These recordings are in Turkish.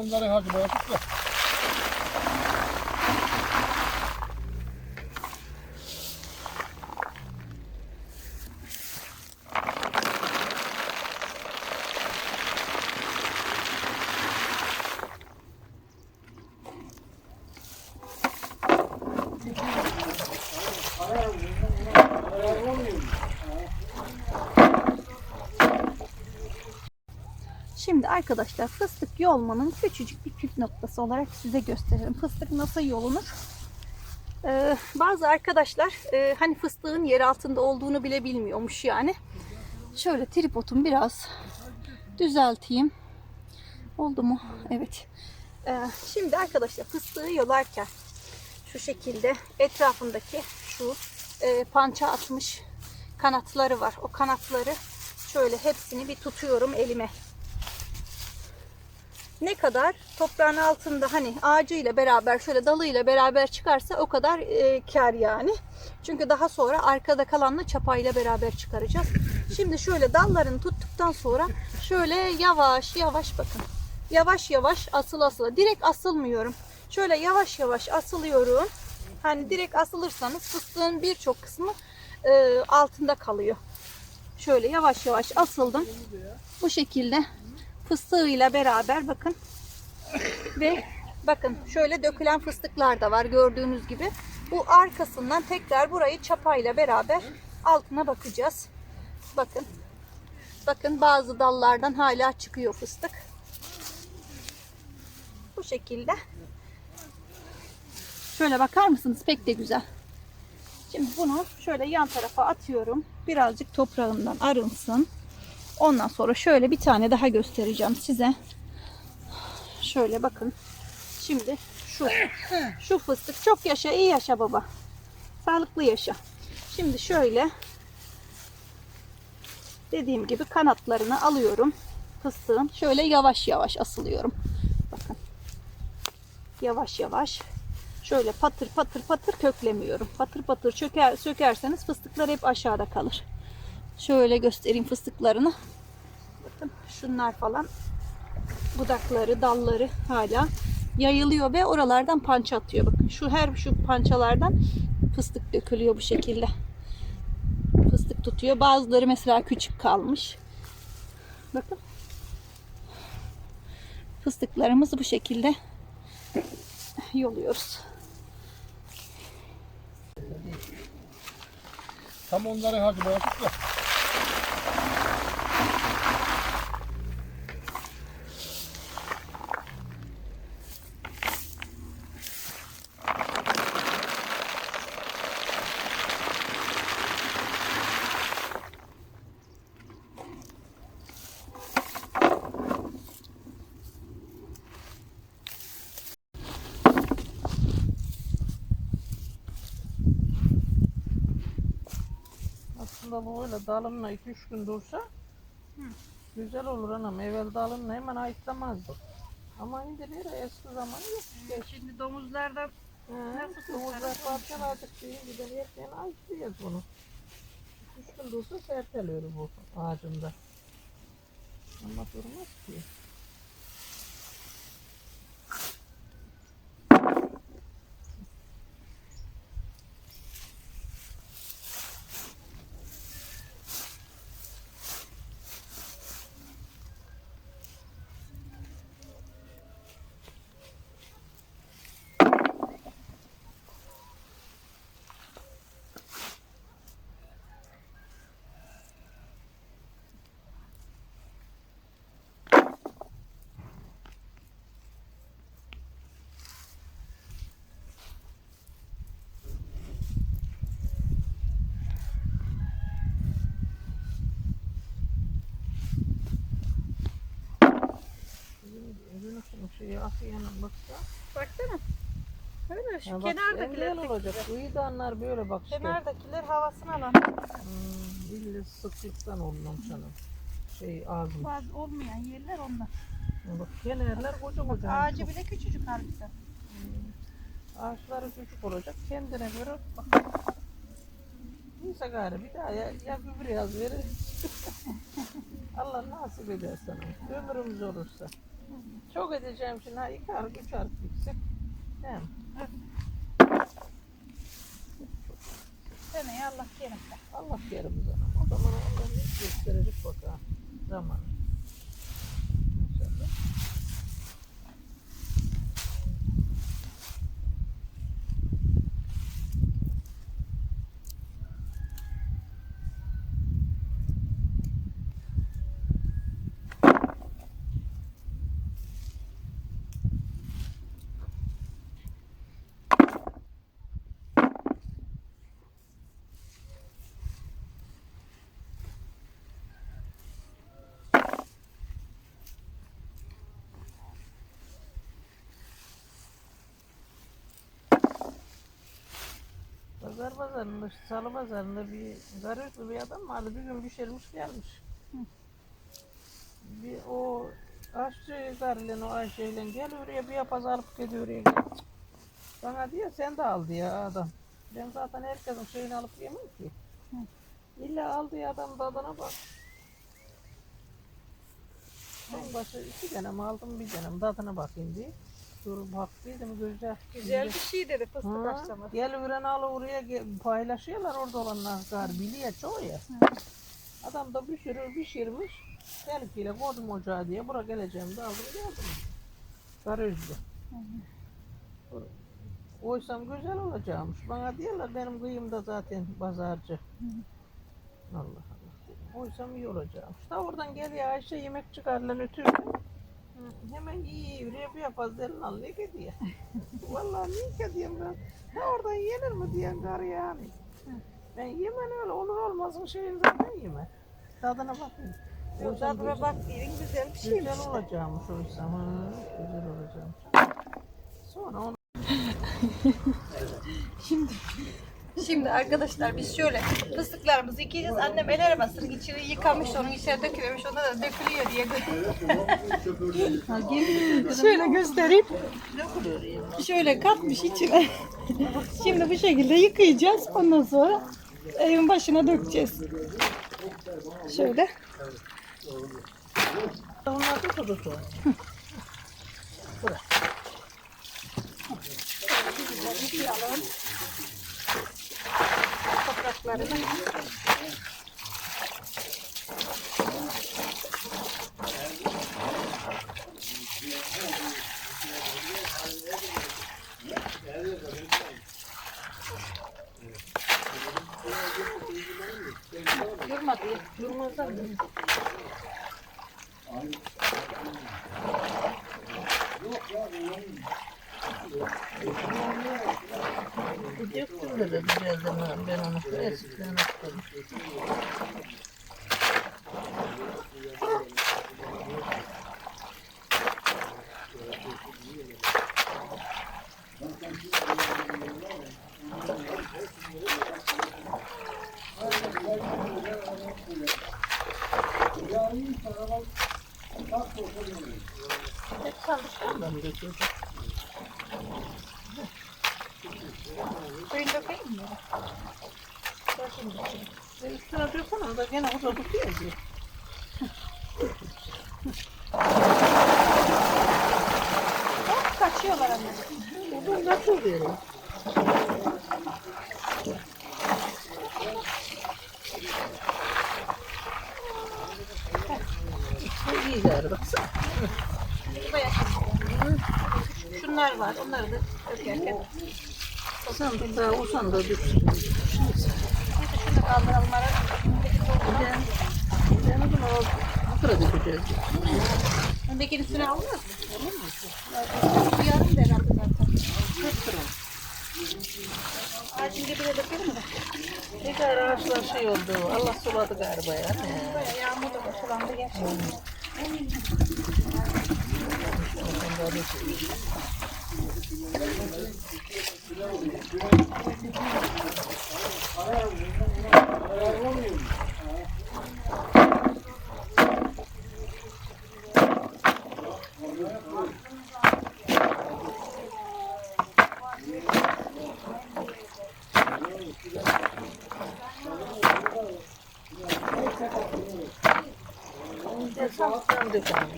Onları hadi bırakıp da. Şimdi arkadaşlar fıstık yolmanın küçücük bir püf noktası olarak size gösterelim. Fıstık nasıl yolunur? Ee, bazı arkadaşlar e, hani fıstığın yer altında olduğunu bile bilmiyormuş yani. Şöyle tripodumu biraz düzelteyim. Oldu mu? Evet. Ee, şimdi arkadaşlar fıstığı yolarken şu şekilde etrafındaki şu e, pança atmış kanatları var. O kanatları şöyle hepsini bir tutuyorum elime ne kadar toprağın altında hani ağacıyla beraber şöyle dalıyla beraber çıkarsa o kadar e, kar yani. Çünkü daha sonra arkada kalanla çapayla beraber çıkaracağız. Şimdi şöyle dallarını tuttuktan sonra şöyle yavaş yavaş bakın. Yavaş yavaş asıl asıla. Direkt asılmıyorum. Şöyle yavaş yavaş asılıyorum. Hani direkt asılırsanız fıstığın birçok kısmı e, altında kalıyor. Şöyle yavaş yavaş asıldım. Bu şekilde fıstığıyla beraber bakın. Ve bakın şöyle dökülen fıstıklar da var gördüğünüz gibi. Bu arkasından tekrar burayı çapayla beraber altına bakacağız. Bakın. Bakın bazı dallardan hala çıkıyor fıstık. Bu şekilde. Şöyle bakar mısınız? Pek de güzel. Şimdi bunu şöyle yan tarafa atıyorum. Birazcık toprağından arınsın. Ondan sonra şöyle bir tane daha göstereceğim size. Şöyle bakın. Şimdi şu şu fıstık çok yaşa, iyi yaşa baba. Sağlıklı yaşa. Şimdi şöyle dediğim gibi kanatlarını alıyorum. Fıstığın şöyle yavaş yavaş asılıyorum. Bakın. Yavaş yavaş. Şöyle patır patır patır köklemiyorum. Patır patır çöker, sökerseniz fıstıklar hep aşağıda kalır. Şöyle göstereyim fıstıklarını. Bakın şunlar falan budakları, dalları hala yayılıyor ve oralardan pança atıyor. Bakın şu her şu pançalardan fıstık dökülüyor bu şekilde. Fıstık tutuyor. Bazıları mesela küçük kalmış. Bakın. Fıstıklarımızı bu şekilde yoluyoruz. Tam onları hadi bırakıp da. Bu öyle dalınla 2-3 gün dursa güzel olur anam. Evvel dalınla hemen ayıklamazdı. Ama nereye eski zamanı yok işte. Şimdi domuzlardan He, Nasıl Domuzlar parçaladık diye gider yerken ayıklıyoruz bunu. 3 gün dursa serteliyor bu ağacında. Ama durmaz ki. Şeyi Asya'nın baksa. baksana. Öyle şu Ya bak, kenardakiler engel olacak. Bu idanlar böyle bak işte. kenardakiler havasını alan. Hmm, illa sıklıktan olmam sana. Şey ağzım. Bazı olmayan yerler onlar. Bak kenarlar koca koca. Ağacı bile küçücük halbuki. Ağaçları küçük olacak. Kendine göre bak. Neyse gayrı bir daha ya, ya gübre yaz verir. Allah nasip eder sana. Ömrümüz olursa. Çok edeceğim şimdi. Ha, iki arık, üç. Değil mi? Seneye Allah kerim. Allah kerim sana. O zaman Allah gösterecek bakalım. Zaman. İnşallah. Pazar pazarında, salı pazarında bir garip bir adam vardı. Bir gün pişirmiş gelmiş. Bir o aşçı garıyla o Ayşe'yle gel oraya bir yapaz alıp gidiyor oraya gel. Bana diyor sen de al diyor adam. Ben zaten herkesin şeyini alıp yemem ki. İlla al diyor adam tadına bak. Ben başı iki denem aldım bir denem tadına bakayım diye. Dur baktıydım güzel. Güzel bir şey dedi fıstık Ha, akşamı. Gel öğren al oraya paylaşıyorlar orada olanlar gar biliyor çoğu ya. Adam da pişirir pişirmiş. Telkiyle koydum ocağa diye bura geleceğim de aldım geldim. Garajda. Oysam güzel olacakmış. Bana diyorlar benim kıyım da zaten pazarcı. Allah Allah. Oysam iyi olacakmış. Ta oradan geliyor Ayşe yemek çıkarlar ötürü. Hemen iyi elin al ne gidiyor. Vallahi ne gidiyorum ben. Ha oradan yenir mi diyen gar yani. Ben yemen öyle olur olmaz mı şeyin zaten yeme. Tadına bakayım. Oysam tadına bak diyelim güzel bir şeymiş. Güzel olacakmış oysa. Ha, güzel olacakmış. Sonra onu Şimdi Şimdi arkadaşlar biz şöyle fıstıklarımızı yıkayacağız. Annem el arabasını içeri yıkamış, onun içeri döküvermiş. Onda da dökülüyor diye. şöyle göstereyim. Şöyle katmış içine. Şimdi bu şekilde yıkayacağız. Ondan sonra evin başına dökeceğiz. Şöyle. onlar da kurusu. Yıkayalım. Topraklarını. Durmadı. Durmazlar mı? Döktüm de de güzeldim ha. Ben onu eskiden attım. Hep çalışkandan döküyorum. Suyunu dökeyim mi? Ben üstüne dökemem da gene o da tutuyor diye. Hop kaçıyorlar anne. Buradan nasıl? Bu iyi gari baksana. Şunlar var. Onları da dökerken. Sandık daha o sandığı düşsün. Şunu kaldıralım ara. Ben, bunu al. Bu kadar dökeceğiz. Öndekinin üstüne almaz mı? Olur mu? Yarım da herhalde zaten. Ağacın dibine dökelim mi? Ne kadar ağaçlar şey oldu. Allah suladı galiba ya. Yağmur da sulandı gerçekten. Thank you. Sandıktan dökelim.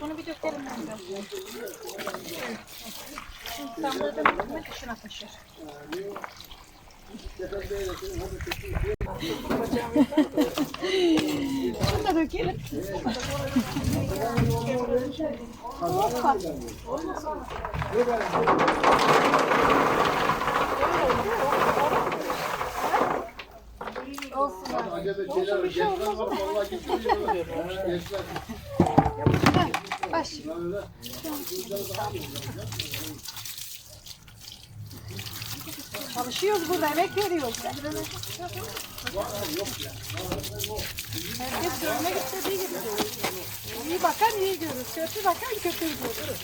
Bunu bir dökelim ben de. Şimdi sandığı da bitmek dışına taşır. Şunu da dökelim. Hoppa. Olsun abi. Acaba şeyler gençler var. Vallahi getiriyor. Gençler. Baş. Çalışıyoruz burada, emek veriyoruz. Herkes görmek istediği gibi görür. İyi bakan iyi görür, kötü bakan kötü görür.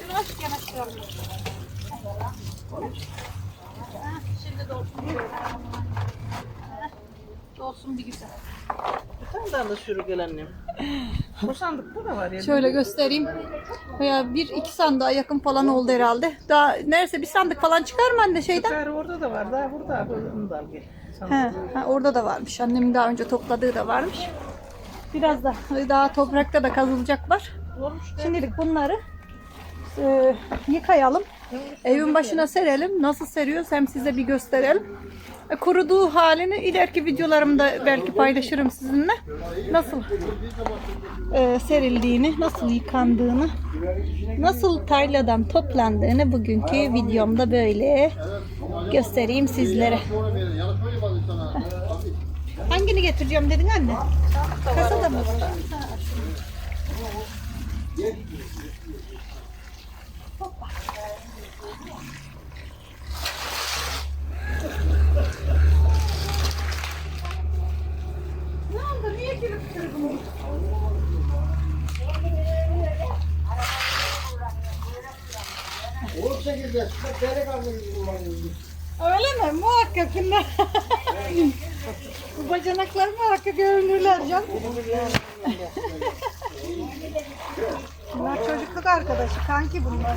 Şunu aç yanaştıralım. Şimdi dolsun. Dolsun bir güzel. Bir tane daha da sürgül annem. Bu sandıkta da var ya. Şöyle göstereyim. Veya bir iki sandığa yakın falan oldu herhalde. Daha neredeyse bir sandık falan çıkar mı anne şeyden? Süper orada da var. Daha burada. Bunu da al gel. He, ha, orada da varmış. Annemin daha önce topladığı da varmış. Biraz da daha toprakta da kazılacak var. Olmuş da. Şimdilik bunları e, yıkayalım. Evin başına serelim. Nasıl seriyoruz hem size bir gösterelim. E, kuruduğu halini ileriki videolarımda belki paylaşırım sizinle. Nasıl e, serildiğini, nasıl yıkandığını, nasıl tarladan toplandığını bugünkü videomda böyle göstereyim sizlere. Hangini getireceğim dedin anne? Kasada mı? O şekilde. Çeyrek aldınız kullanıyorsunuz. Öyle mi? Muhakkak bunlar. Bu bacanaklar muhakkak görünürler can. bunlar çocukluk arkadaşı, kanki bunlar.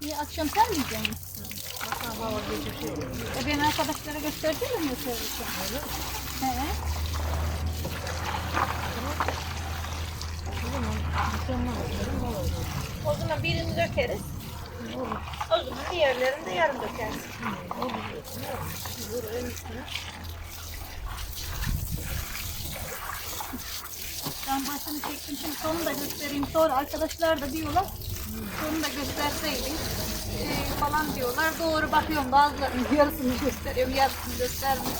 Niye akşam sen mi yiyeceksin? E ben arkadaşlara gösterdim mi servis He. O zaman birini dökeriz. O zaman diğerlerini de yarım dökeriz. Ben başını çektim şimdi sonu da göstereyim sonra arkadaşlar da diyorlar sonu da gösterseydin ee, falan diyorlar. Doğru bakıyorum bazılarının yarısını gösteriyorum yarısını göstermiyorum.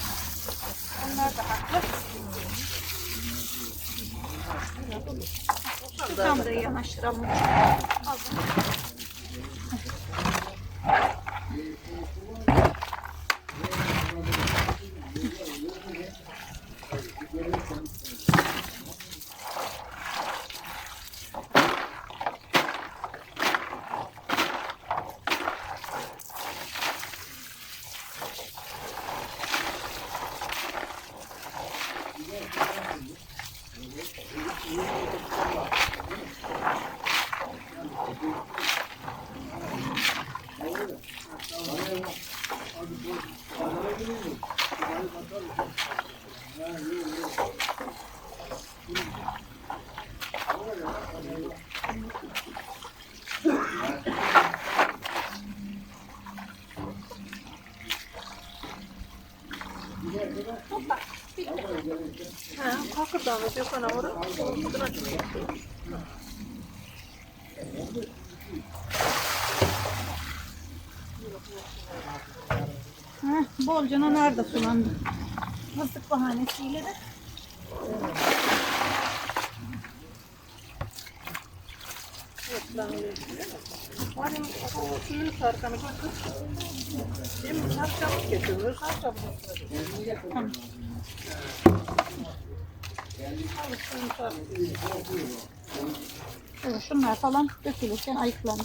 Onlar da haklı. Şu sandığı yanaştıralım. Az. Odun açıyor. Heh, bolca nar da sulandı. Fıstık bahanesiyle de. Hani o suyun sarkanı götür. Değil mi? Sarkamı getiriyor. Sarkamı getiriyor. Tamam. Evet, şunlar falan dökülürken bu.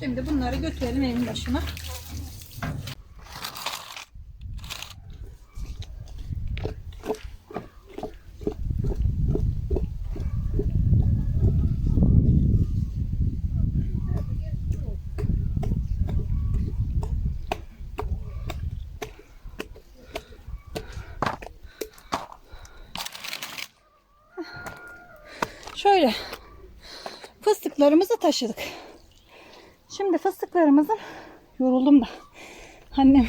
Şimdi bunları götürelim evin başına. Şöyle fıstıklarımızı taşıdık. Şimdi fıstıklarımızın yoruldum da annem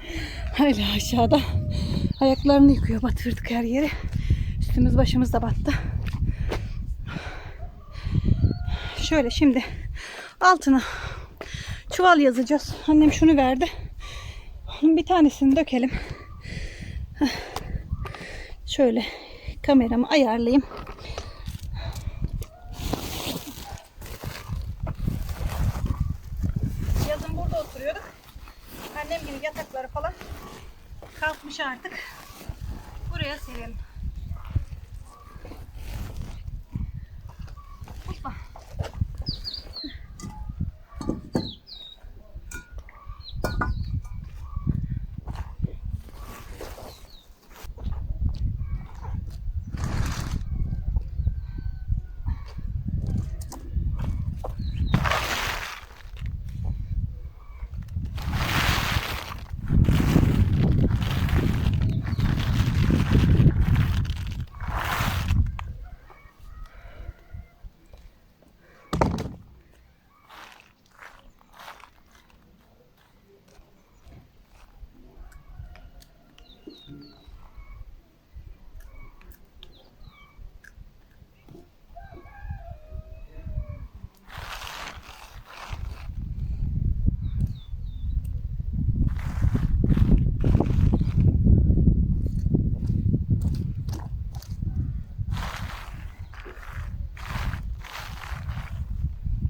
hala aşağıda ayaklarını yıkıyor batırdık her yeri. Üstümüz başımız da battı. Şöyle şimdi altına çuval yazacağız. Annem şunu verdi. Onun bir tanesini dökelim. Şöyle kameramı ayarlayayım. Yazın burada oturuyorduk. Annem gibi yatakları falan kalkmış artık. Buraya serelim.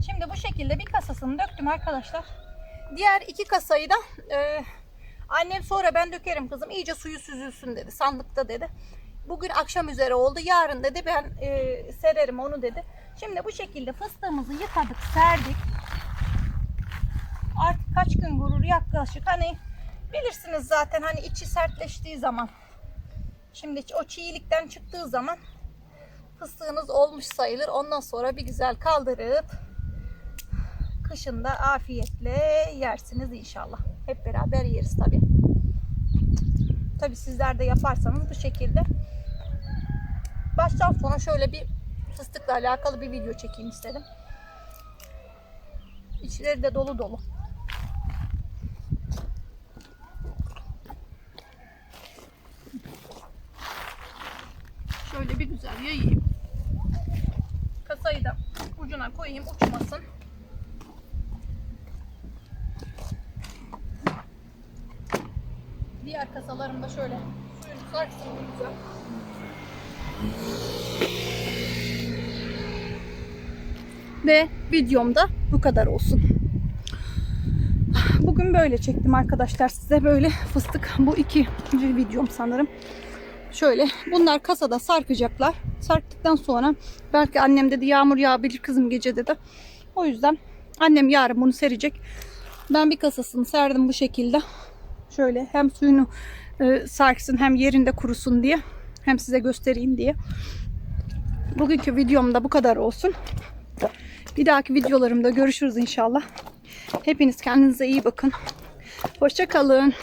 Şimdi bu şekilde bir kasasını döktüm arkadaşlar. Diğer iki kasayı da e, annem sonra ben dökerim kızım iyice suyu süzülsün dedi. Sandıkta dedi. Bugün akşam üzere oldu. Yarın dedi ben e, sererim onu dedi. Şimdi bu şekilde fıstığımızı yıkadık, serdik. Artık kaç gün gurur yaklaşık hani bilirsiniz zaten hani içi sertleştiği zaman. Şimdi o çiğlikten çıktığı zaman fıstığınız olmuş sayılır. Ondan sonra bir güzel kaldırıp kışında afiyetle yersiniz inşallah. Hep beraber yeriz tabi. Tabi sizler de yaparsanız bu şekilde. Baştan sona şöyle bir fıstıkla alakalı bir video çekeyim istedim. İçleri de dolu dolu. Şöyle bir güzel yayayım. Kasayı da ucuna koyayım uçmasın. Diğer kasalarımda şöyle suyunu sarsın güzel. Ve videomda bu kadar olsun. Bugün böyle çektim arkadaşlar size böyle fıstık bu iki videom sanırım. Şöyle bunlar kasada sarkacaklar. Sarktıktan sonra belki annem dedi yağmur yağabilir kızım gece dedi. O yüzden annem yarın bunu serecek. Ben bir kasasını serdim bu şekilde. Şöyle hem suyunu e, sarksın hem yerinde kurusun diye. Hem size göstereyim diye. Bugünkü videomda bu kadar olsun. Bir dahaki videolarımda görüşürüz inşallah. Hepiniz kendinize iyi bakın. Hoşça kalın.